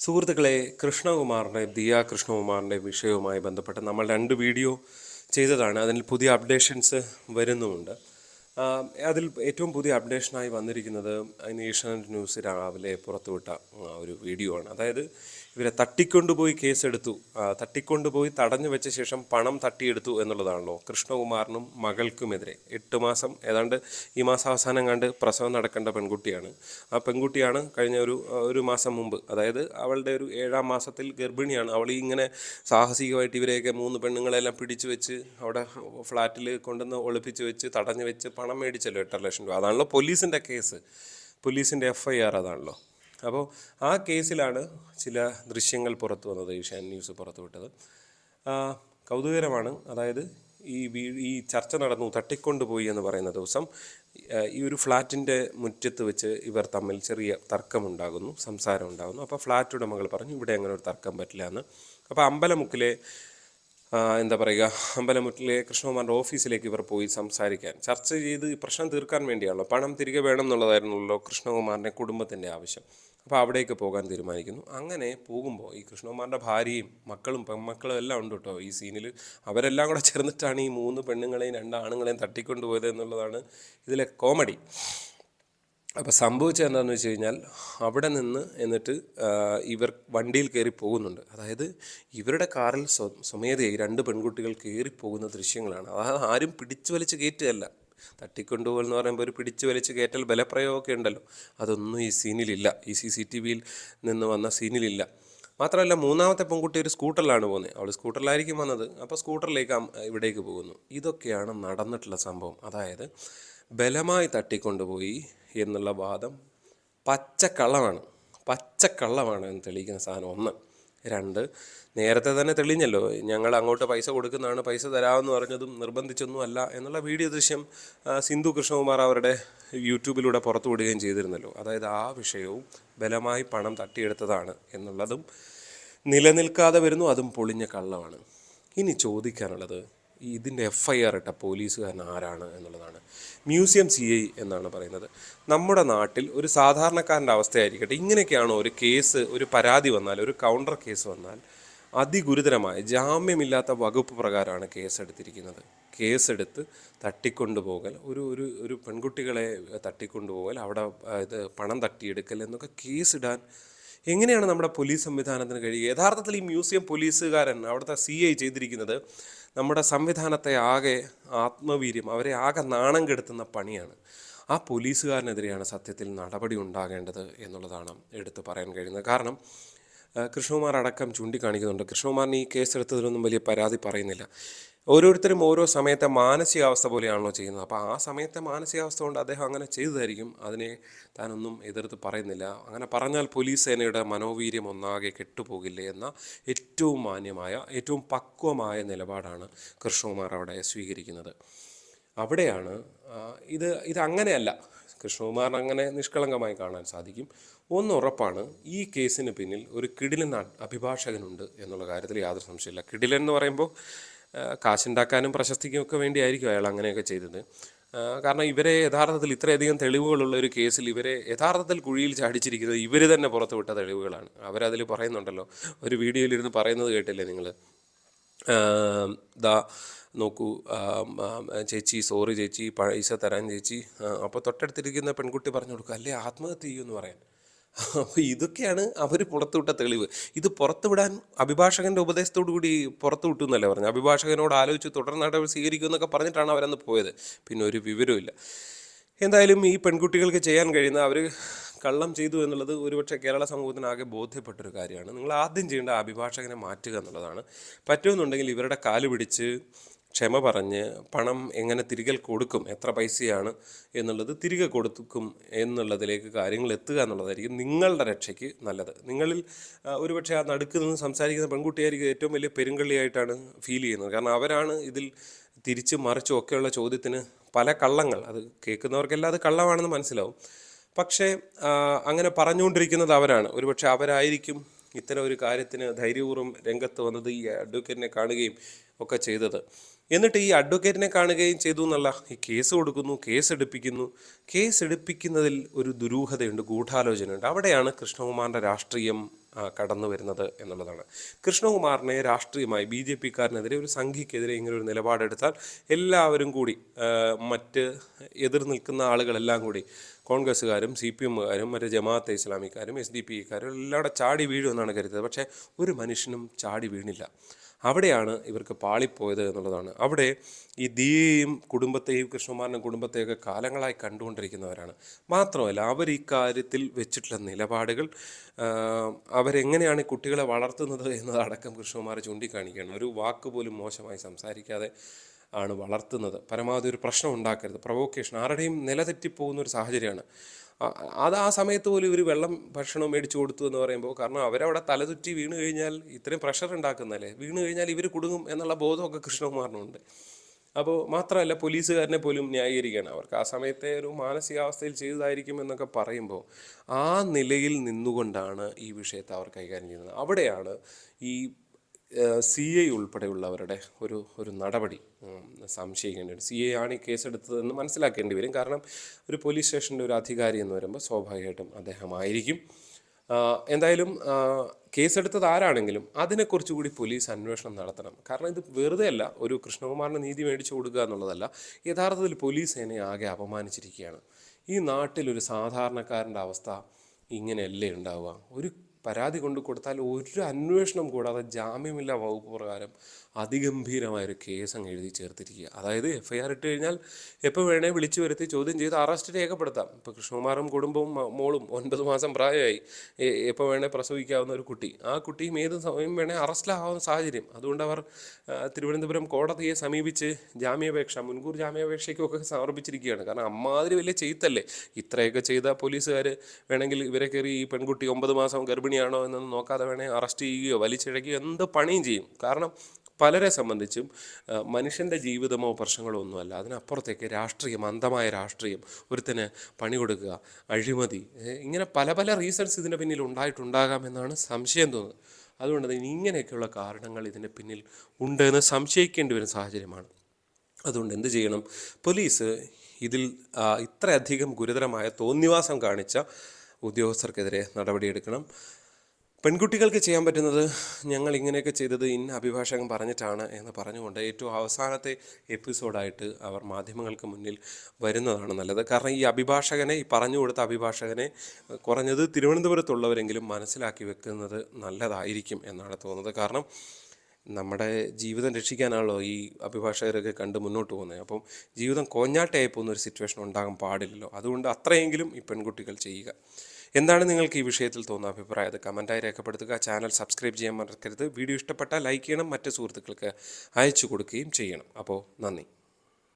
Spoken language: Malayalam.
സുഹൃത്തുക്കളെ കൃഷ്ണകുമാറിന്റെ ദിയ കൃഷ്ണകുമാറിന്റെ വിഷയവുമായി ബന്ധപ്പെട്ട് നമ്മൾ രണ്ട് വീഡിയോ ചെയ്തതാണ്. അതിൽ പുതിയ അപ്ഡേഷൻസ് വരുന്നുമുണ്ട്. അതിൽ ഏറ്റവും പുതിയ അപ്ഡേഷനായി വന്നിരിക്കുന്നത് ഇന്ന് ഏഷ്യാനെറ്റ് ന്യൂസ് രാവിലെ പുറത്തുവിട്ട ഒരു വീഡിയോ ആണ് അതായത് ഇവരെ തട്ടിക്കൊണ്ടുപോയി കേസെടുത്തു. തട്ടിക്കൊണ്ടുപോയി തടഞ്ഞു വെച്ച ശേഷം പണം തട്ടിയെടുത്തു എന്നുള്ളതാണല്ലോ കൃഷ്ണകുമാറിനും മകൾക്കുമെതിരെ. എട്ട് മാസം ഏതാണ്ട് ഈ മാസം അവസാനം കണ്ട് പ്രസവം നടക്കേണ്ട പെൺകുട്ടിയാണ്. ആ പെൺകുട്ടിയാണ് കഴിഞ്ഞ ഒരു ഒരു മാസം മുമ്പ് അതായത് അവളുടെ ഒരു ഏഴാം മാസത്തിൽ ഗർഭിണിയാണ്. അവൾ ഇങ്ങനെ സാഹസികമായിട്ട് ഇവരെയൊക്കെ മൂന്ന് പെണ്ണുങ്ങളെല്ലാം പിടിച്ചു വെച്ച് അവിടെ ഫ്ലാറ്റിൽ കൊണ്ടുവന്ന് ഒളിപ്പിച്ച് വെച്ച് തടഞ്ഞു വെച്ച് പണം മേടിച്ചല്ലോ എട്ടര ലക്ഷം രൂപ. അതാണല്ലോ പോലീസിന്റെ കേസ്. പോലീസിന്റെ എഫ് ഐ ആർ അതാണല്ലോ. അപ്പോൾ ആ കേസിലാണ് ചില ദൃശ്യങ്ങൾ പുറത്തു വന്നത് ഏഷ്യാൻ ന്യൂസ് പുറത്തുവിട്ടത് കൗതുകരമാണ്. അതായത് ഈ ഈ ചർച്ച നടന്നു തട്ടിക്കൊണ്ടുപോയി എന്ന് പറയുന്ന ദിവസം ഈ ഒരു ഫ്ലാറ്റിന്റെ മുറ്റത്ത് വെച്ച് ഇവർ തമ്മിൽ ചെറിയ തർക്കമുണ്ടാകുന്നു സംസാരം ഉണ്ടാകുന്നു. അപ്പോൾ ഫ്ലാറ്റ് ഉടമകൾ പറഞ്ഞു ഇവിടെ അങ്ങനെ ഒരു തർക്കം പറ്റില്ല എന്ന്. അപ്പോൾ അമ്പലമുക്കിലെ എന്താ പറയുക അമ്പലമുറ്റിലെ കൃഷ്ണകുമാറിന്റെ ഓഫീസിലേക്ക് ഇവർ പോയി സംസാരിക്കാൻ. ചർച്ച ചെയ്ത് ഈ പ്രശ്നം തീർക്കാൻ വേണ്ടിയാണല്ലോ. പണം തിരികെ വേണം എന്നുള്ളതായിരുന്നല്ലോ കൃഷ്ണകുമാറിന്റെ കുടുംബത്തിന്റെ ആവശ്യം. അപ്പോൾ അവിടേക്ക് പോകാൻ തീരുമാനിക്കുന്നു. അങ്ങനെ പോകുമ്പോൾ ഈ കൃഷ്ണകുമാറിന്റെ ഭാര്യയും മക്കളും പെൺമക്കളും എല്ലാം ഉണ്ട് കേട്ടോ ഈ സീനിൽ. അവരെല്ലാം കൂടെ ചേർന്നിട്ടാണ് ഈ മൂന്ന് പെണ്ണുങ്ങളെയും രണ്ട് ആണുങ്ങളെയും തട്ടിക്കൊണ്ടുപോയത് എന്നുള്ളതാണ് ഇതിലെ കോമഡി. അപ്പോൾ സംഭവിച്ചത് എന്താണെന്ന് വെച്ച് കഴിഞ്ഞാൽ അവിടെ നിന്ന് എന്നിട്ട് ഇവർ വണ്ടിയിൽ കയറി പോകുന്നുണ്ട്. അതായത് ഇവരുടെ കാറിൽ സ്വ സ്വമേധയായി രണ്ട് പെൺകുട്ടികൾ കയറി പോകുന്ന ദൃശ്യങ്ങളാണ്. അതായത് ആരും പിടിച്ചു വലിച്ച് കയറ്റുകയല്ല. തട്ടിക്കൊണ്ടുപോകൽ എന്ന് പറയുമ്പോൾ ഒരു പിടിച്ചു വലിച്ച് കയറ്റൽ ബലപ്രയോഗമൊക്കെ ഉണ്ടല്ലോ. അതൊന്നും ഈ സീനിലില്ല. ഈ സി സി ടി വിയിൽ നിന്ന് വന്ന സീനിലില്ല. മാത്രമല്ല മൂന്നാമത്തെ പെൺകുട്ടി ഒരു സ്കൂട്ടറിലാണ് പോകുന്നത്. അവൾ സ്കൂട്ടറിലായിരിക്കും വന്നത്. അപ്പോൾ സ്കൂട്ടറിലേക്ക് ഇവിടേക്ക് പോകുന്നു. ഇതൊക്കെയാണ് നടന്നിട്ടുള്ള സംഭവം. അതായത് ബലമായി തട്ടിക്കൊണ്ടുപോയി എന്നുള്ള വാദം പച്ചക്കള്ളമാണ്. പച്ചക്കള്ളമാണ് എന്ന് തെളിയിക്കുന്ന സാധനം ഒന്ന്. രണ്ട് നേരത്തെ തന്നെ തെളിഞ്ഞല്ലോ. ഞങ്ങൾ അങ്ങോട്ട് പൈസ കൊടുക്കുന്നതാണ് പൈസ തരാമെന്ന് പറഞ്ഞതും നിർബന്ധിച്ചൊന്നും അല്ല എന്നുള്ള വീഡിയോ ദൃശ്യം സിന്ധു കൃഷ്ണകുമാർ അവരുടെ യൂട്യൂബിലൂടെ പുറത്തു വിടുകയും ചെയ്തിരുന്നല്ലോ. അതായത് ആ വിഷയവും ബലമായി പണം തട്ടിയെടുത്തതാണ് എന്നുള്ളതും നിലനിൽക്കാതെ വരുന്നു അതും പൊളിഞ്ഞ കള്ളമാണ്. ഇനി ചോദിക്കാനുള്ളത് ഇതിന്റെ എഫ് ഐ ആർ ഇട്ട പോലീസുകാരൻ ആരാണ് എന്നുള്ളതാണ്. മ്യൂസിയം സി ഐ എന്നാണ് പറയുന്നത്. നമ്മുടെ നാട്ടിൽ ഒരു സാധാരണക്കാരന്റെ അവസ്ഥയായിരിക്കട്ടെ ഇങ്ങനെയൊക്കെയാണോ ഒരു കേസ് ഒരു പരാതി വന്നാൽ ഒരു കൗണ്ടർ കേസ് വന്നാൽ അതിഗുരുതരമായ ജാമ്യമില്ലാത്ത വകുപ്പ് പ്രകാരമാണ് കേസെടുത്തിരിക്കുന്നത്. കേസെടുത്ത് തട്ടിക്കൊണ്ടുപോകൽ ഒരു ഒരു ഒരു പെൺകുട്ടികളെ തട്ടിക്കൊണ്ടുപോകൽ അവിടെ ഇത് പണം തട്ടിയെടുക്കൽ എന്നൊക്കെ കേസിടാൻ എങ്ങനെയാണ് നമ്മുടെ പോലീസ് സംവിധാനത്തിന് കഴിയുക? യഥാർത്ഥത്തിൽ ഈ മ്യൂസിയം പോലീസുകാരൻ അവിടുത്തെ സി ഐ ചെയ്തിരിക്കുന്നത് നമ്മുടെ സംവിധാനത്തെ ആകെ ആത്മവീര്യം അവരെ ആകെ നാണം കെടുത്തുന്ന പണിയാണ്. ആ പോലീസുകാരനെതിരെയാണ് സത്യത്തിൽ നടപടി ഉണ്ടാകേണ്ടത് എന്നുള്ളതാണ് എടുത്തു പറയാൻ കഴിയുന്നത്. കാരണം കൃഷ്ണകുമാർ അടക്കം ചൂണ്ടിക്കാണിക്കുന്നുണ്ട്. കൃഷ്ണകുമാറിന് ഈ കേസെടുത്തതിലൊന്നും വലിയ പരാതി പറയുന്നില്ല. ഓരോരുത്തരും ഓരോ സമയത്തെ മാനസികാവസ്ഥ പോലെയാണല്ലോ ചെയ്യുന്നത്. അപ്പോൾ ആ സമയത്തെ മാനസികാവസ്ഥ കൊണ്ട് അദ്ദേഹം അങ്ങനെ ചെയ്തതായിരിക്കും. അതിനെ താനൊന്നും എതിർത്ത് പറയുന്നില്ല. അങ്ങനെ പറഞ്ഞാൽ പോലീസ് സേനയുടെ മനോവീര്യം ഒന്നാകെ കെട്ടുപോകില്ലേ എന്ന ഏറ്റവും മാന്യമായ ഏറ്റവും പക്വമായ നിലപാടാണ് കൃഷ്ണകുമാർ അവിടെ സ്വീകരിക്കുന്നത്. അവിടെയാണ് ഇത് ഇത് അങ്ങനെയല്ല. കൃഷ്ണകുമാറിന് അങ്ങനെ നിഷ്കളങ്കമായി കാണാൻ സാധിക്കും. ഒന്ന് ഉറപ്പാണ് ഈ കേസിന് പിന്നിൽ ഒരു കിടിലൻ അഭിഭാഷകനുണ്ട് എന്നുള്ള കാര്യത്തിൽ യാതൊരു സംശയമില്ല കിടിലൻ എന്ന് പറയുമ്പോൾ കാശുണ്ടാക്കാനും പ്രശസ്തിക്കും ഒക്കെ വേണ്ടിയായിരിക്കും അയാൾ അങ്ങനെയൊക്കെ ചെയ്തത്. കാരണം ഇവരെ യഥാർത്ഥത്തിൽ ഇത്രയധികം തെളിവുകളുള്ള ഒരു കേസിൽ ഇവരെ യഥാർത്ഥത്തിൽ കുഴിയിൽ ചാടിച്ചിരിക്കുന്നത് ഇവർ തന്നെ പുറത്തുവിട്ട തെളിവുകളാണ്. അവരതിൽ പറയുന്നുണ്ടല്ലോ. ഒരു വീഡിയോയിലിരുന്ന് പറയുന്നത് കേട്ടില്ലേ നിങ്ങൾ ദാ നോക്കൂ ചേച്ചി സോറി ചേച്ചി പൈസ തരാൻ ചേച്ചി. അപ്പോൾ തൊട്ടടുത്തിരിക്കുന്ന പെൺകുട്ടി പറഞ്ഞു കൊടുക്കുക അല്ലേ ആത്മഹത്യ ചെയ്യുമെന്ന് പറയാൻ. അപ്പോൾ ഇതൊക്കെയാണ് അവർ പുറത്തുവിട്ട തെളിവ്. ഇത് പുറത്തുവിടാൻ അഭിഭാഷകന്റെ ഉപദേശത്തോടു കൂടി പുറത്തു വിട്ടു എന്നല്ലേ പറഞ്ഞു അഭിഭാഷകനോട് ആലോചിച്ച് തുടർ നടപടി സ്വീകരിക്കുമെന്നൊക്കെ പറഞ്ഞിട്ടാണ് അവരന്ന് പോയത്. പിന്നെ ഒരു വിവരമില്ല എന്തായാലും ഈ പെൺകുട്ടികൾക്ക് ചെയ്യാൻ കഴിയുന്ന അവർ കള്ളം ചെയ്തു എന്നുള്ളത് ഒരുപക്ഷെ കേരള സമൂഹത്തിനാകെ ബോധ്യപ്പെട്ടൊരു കാര്യമാണ്. നിങ്ങൾ ആദ്യം ചെയ്യേണ്ട അഭിഭാഷകനെ മാറ്റുക എന്നുള്ളതാണ്. പറ്റുമെന്നുണ്ടെങ്കിൽ ഇവരുടെ കാൽ പിടിച്ച് ക്ഷമ പറഞ്ഞ് പണം എങ്ങനെ തിരികെ കൊടുക്കും എത്ര പൈസയാണ് എന്നുള്ളത് തിരികെ കൊടുക്കും എന്നുള്ളതിലേക്ക് കാര്യങ്ങൾ എത്തുക എന്നുള്ളതായിരിക്കും നിങ്ങളുടെ രക്ഷയ്ക്ക് നല്ലത്. നിങ്ങളിൽ ഒരുപക്ഷെ ആ നടുക്ക് നിന്ന് സംസാരിക്കുന്ന പെൺകുട്ടിയായിരിക്കും ഏറ്റവും വലിയ പെരുങ്കള്ളിയായിട്ടാണ് ഫീൽ ചെയ്യുന്നത്. കാരണം അവരാണ് ഇതിൽ തിരിച്ച് മറിച്ചും ഒക്കെയുള്ള ചോദ്യത്തിന് പല കള്ളങ്ങൾ. അത് കേൾക്കുന്നവർക്കെല്ലാം അത് കള്ളമാണെന്ന് മനസ്സിലാവും. പക്ഷേ അങ്ങനെ പറഞ്ഞുകൊണ്ടിരിക്കുന്നത് അവരാണ്. ഒരുപക്ഷെ അവരായിരിക്കും ഇത്തരം ഒരു കാര്യത്തിന് ധൈര്യപൂർവം രംഗത്ത് വന്നത് ഈ അഡ്വക്കേറ്റിനെ കാണുകയും ഒക്കെ ചെയ്തത്. എന്നിട്ട് ഈ അഡ്വക്കേറ്റിനെ കാണുകയും ചെയ്തു എന്നല്ല ഈ കേസ് കൊടുക്കുന്നു കേസ് എടുപ്പിക്കുന്നു. കേസ് എടുപ്പിക്കുന്നതിൽ ഒരു ദുരൂഹതയുണ്ട് ഗൂഢാലോചനയുണ്ട്. അവിടെയാണ് കൃഷ്ണകുമാറിന്റെ രാഷ്ട്രീയം കടന്നു വരുന്നത് എന്നുള്ളതാണ്. കൃഷ്ണകുമാറിനെ രാഷ്ട്രീയമായി ബി ജെ പിക്കാരനെതിരെ ഒരു സംഘിക്കെതിരെ ഇങ്ങനെ ഒരു നിലപാടെടുത്താൽ എല്ലാവരും കൂടി മറ്റ് എതിർ നിൽക്കുന്ന ആളുകളെല്ലാം കൂടി കോൺഗ്രസ്സുകാരും സി പി എമ്മുകാരും മറ്റേ ജമാഅത്തെ ഇസ്ലാമിക്കാരും എസ് ഡി പി കാരും എല്ലാം കൂടെ ചാടി വീഴുമെന്നാണ് കരുതുന്നത് പക്ഷേ ഒരു മനുഷ്യനും ചാടി വീണില്ല. അവിടെയാണ് ഇവർക്ക് പാളിപ്പോയത് എന്നുള്ളതാണ്. അവിടെ ഈ ദിയയും കുടുംബത്തെയും കൃഷ്ണകുമാറിന്റെ കുടുംബത്തെയൊക്കെ കാലങ്ങളായി കണ്ടുകൊണ്ടിരിക്കുന്നവരാണ്. മാത്രമല്ല അവർ ഈ കാര്യത്തിൽ വെച്ചിട്ടുള്ള നിലപാടുകൾ അവരെങ്ങനെയാണ് കുട്ടികളെ വളർത്തുന്നത് എന്നതടക്കം കൃഷ്ണകുമാർ ചൂണ്ടിക്കാണിക്കുകയാണ്. ഒരു വാക്ക് പോലും മോശമായി സംസാരിക്കാതെ ആണ് വളർത്തുന്നത്. പരമാവധി ഒരു പ്രശ്നം ഉണ്ടാക്കരുത്. പ്രൊവോക്കേഷൻ ആരുടെയും നിലതെറ്റിപ്പോകുന്ന ഒരു സാഹചര്യമാണ്. അത് ആ സമയത്ത് പോലും ഇവർ വെള്ളം ഭക്ഷണം മേടിച്ചു കൊടുത്തു എന്ന് പറയുമ്പോൾ കാരണം അവരവിടെ തലതുറ്റി വീണ് കഴിഞ്ഞാൽ ഇത്രയും പ്രഷർ ഉണ്ടാക്കുന്നതല്ലേ വീണ് കഴിഞ്ഞാൽ ഇവർ കുടുങ്ങും എന്നുള്ള ബോധമൊക്കെ കൃഷ്ണകുമാറിനുണ്ട്. അപ്പോൾ മാത്രമല്ല പോലീസുകാരനെ പോലും ന്യായീകരിക്കുകയാണ് അവർക്ക്. ആ സമയത്തെ ഒരു മാനസികാവസ്ഥയിൽ ചെയ്തതായിരിക്കും എന്നൊക്കെ പറയുമ്പോൾ ആ നിലയിൽ നിന്നുകൊണ്ടാണ് ഈ വിഷയത്തെ അവർ കൈകാര്യം ചെയ്യുന്നത്. അവിടെയാണ് ഈ സി ഐ ഉൾപ്പെടെയുള്ളവരുടെ ഒരു ഒരു നടപടി സംശയിക്കേണ്ടി വരും സി ഐ ആണ് ഈ കേസെടുത്തതെന്ന് മനസ്സിലാക്കേണ്ടി വരും. കാരണം ഒരു പോലീസ് സ്റ്റേഷന്റെ ഒരു അധികാരി എന്ന് പറയുമ്പോൾ സ്വാഭാവികമായിട്ടും അദ്ദേഹമായിരിക്കും. എന്തായാലും കേസെടുത്തത് ആരാണെങ്കിലും അതിനെക്കുറിച്ച് കൂടി പോലീസ് അന്വേഷണം നടത്തണം. കാരണം ഇത് വെറുതെ അല്ല ഒരു കൃഷ്ണകുമാറിന് നീതി മേടിച്ചു കൊടുക്കുക എന്നുള്ളതല്ല യഥാർത്ഥത്തിൽ പോലീസ് സേനയെ ആകെ അപമാനിച്ചിരിക്കുകയാണ്. ഈ നാട്ടിൽ ഒരു സാധാരണക്കാരന്റെ അവസ്ഥ ഇങ്ങനെയല്ലേ ഉണ്ടാവുക? ഒരു പരാതി കൊണ്ട് കൊടുത്താൽ ഒരു അന്വേഷണം കൂടാതെ ജാമ്യമില്ല വകുപ്പ് പ്രകാരം അതിഗംഭീരമായൊരു കേസ് അങ്ങ് എഴുതി ചേർത്തിരിക്കുക. അതായത് എഫ് ഐ ആർ ഇട്ട് കഴിഞ്ഞാൽ എപ്പോൾ വേണേൽ വിളിച്ചു വരുത്തി ചോദ്യം ചെയ്ത് അറസ്റ്റ് രേഖപ്പെടുത്താം. ഇപ്പോൾ കൃഷ്ണകുമാറും കുടുംബവും മോളും ഒൻപത് മാസം പ്രായമായി. എപ്പോൾ വേണേൽ പ്രസവിക്കാവുന്ന ഒരു കുട്ടി. ആ കുട്ടിയും ഏത് സമയം വേണേൽ അറസ്റ്റിലാവുന്ന സാഹചര്യം. അതുകൊണ്ട് അവർ തിരുവനന്തപുരം കോടതിയെ സമീപിച്ച് ജാമ്യാപേക്ഷ മുൻകൂർ ജാമ്യാപേക്ഷയ്ക്കൊക്കെ സമർപ്പിച്ചിരിക്കുകയാണ്. കാരണം അമ്മാതിരി വലിയ ചെയ്ത്തല്ലേ? ഇത്രയൊക്കെ ചെയ്ത പോലീസുകാർ വേണമെങ്കിൽ ഇവരെ കയറി ഈ പെൺകുട്ടി ഒമ്പത് മാസം ഗർഭിണിയാണോ എന്നൊന്നും നോക്കാതെ വേണേൽ അറസ്റ്റ് ചെയ്യുകയോ വലിച്ചിഴക്കുകയോ എന്ത് പണിയും ചെയ്യും. കാരണം പലരെ സംബന്ധിച്ചും മനുഷ്യന്റെ ജീവിതമോ പ്രശ്നങ്ങളോ ഒന്നുമല്ല. അതിനപ്പുറത്തേക്ക് രാഷ്ട്രീയം അന്ധമായ രാഷ്ട്രീയം ഒരുത്തിന് പണി കൊടുക്കുക അഴിമതി ഇങ്ങനെ പല പല റീസൺസ് ഇതിന്റെ പിന്നിൽ ഉണ്ടായിട്ടുണ്ടാകാം എന്നാണ് സംശയം തോന്നുന്നത്. അതുകൊണ്ട് തന്നെ ഇങ്ങനെയൊക്കെയുള്ള കാരണങ്ങൾ ഇതിന്റെ പിന്നിൽ ഉണ്ട് എന്ന് സംശയിക്കേണ്ടി വരുന്ന സാഹചര്യമാണ്. അതുകൊണ്ട് എന്ത് ചെയ്യണം? പോലീസ് ഇതിൽ ഇത്രയധികം ഗുരുതരമായ തോന്നിവാസം കാണിച്ച ഉദ്യോഗസ്ഥർക്കെതിരെ നടപടിയെടുക്കണം. പെൺകുട്ടികൾക്ക് ചെയ്യാൻ പറ്റുന്നത് ഞങ്ങൾ ഇങ്ങനെയൊക്കെ ചെയ്തത് ഇന്ന അഭിഭാഷകൻ പറഞ്ഞിട്ടാണ് എന്ന് പറഞ്ഞുകൊണ്ട് ഏറ്റവും അവസാനത്തെ എപ്പിസോഡായിട്ട് അവർ മാധ്യമങ്ങൾക്ക് മുന്നിൽ വരുന്നതാണ് നല്ലത്. കാരണം ഈ അഭിഭാഷകനെ ഈ പറഞ്ഞു കൊടുത്ത അഭിഭാഷകനെ കുറഞ്ഞത് തിരുവനന്തപുരത്തുള്ളവരെങ്കിലും മനസ്സിലാക്കി വെക്കുന്നത് നല്ലതായിരിക്കും എന്നാണ് തോന്നുന്നത്. കാരണം നമ്മുടെ ജീവിതം രക്ഷിക്കാനാണല്ലോ ഈ അഭിഭാഷകരൊക്കെ കണ്ട് മുന്നോട്ട് പോകുന്നത്. അപ്പം ജീവിതം കോഞ്ഞാട്ടയായി പോകുന്ന ഒരു സിറ്റുവേഷൻ ഉണ്ടാകാൻ പാടില്ലല്ലോ. അതുകൊണ്ട് അത്രയെങ്കിലും ഈ പെൺകുട്ടികൾ ചെയ്യുക. എന്താണ് നിങ്ങൾക്ക് ഈ വിഷയത്തിൽ തോന്നുന്ന അഭിപ്രായം അത് കമന്റായി രേഖപ്പെടുത്തുക. ചാനൽ സബ്സ്ക്രൈബ് ചെയ്യാൻ മറക്കരുത്. വീഡിയോ ഇഷ്ടപ്പെട്ടാൽ ലൈക്ക് ചെയ്യണം. മറ്റ് സുഹൃത്തുക്കൾക്ക് അയച്ചു കൊടുക്കുകയും ചെയ്യണം. അപ്പോൾ നന്ദി.